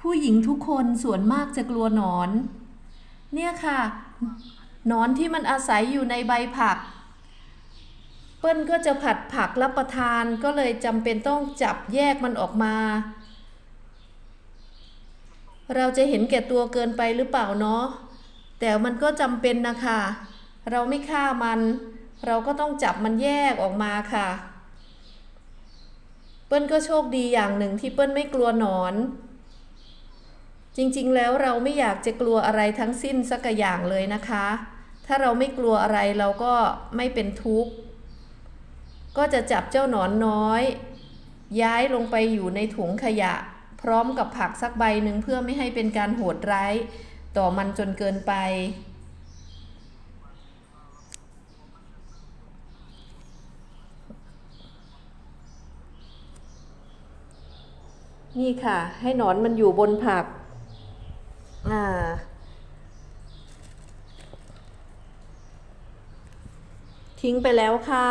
ผู้หญิงทุกคนส่วนมากจะกลัวหนอน เนี่ยค่ะหนอนที่มันอาศัยอยู่ในใบผัก เปิ้ลก็จะผัดผักรับประทานก็เลยจำเป็นต้องจับแยกมันออกมา เราจะเห็นแก่ตัวเกินไปหรือเปล่าเนาะแต่มันก็จำเป็นนะคะ เราไม่ฆ่ามัน เราก็ต้องจับมันแยกออกมาค่ะ เปิ้ลก็โชคดีอย่างหนึ่งที่เปิ้ลไม่กลัวหนอน จริงๆ แล้วเราไม่อยากจะกลัวอะไรทั้งสิ้นสักอย่างเลยนะคะ ถ้าเราไม่กลัวอะไรเราก็ไม่เป็นทุกข์ ก็จะจับเจ้าหนอนน้อย ย้ายลงไปอยู่ในถุงขยะ พร้อมกับผักสักใบหนึ่งเพื่อไม่ให้เป็นการโหดร้ายต่อมันจนเกินไป นี่ค่ะ ให้หนอนมันอยู่บนผัก อ่าทิ้งไปแล้วค่ะ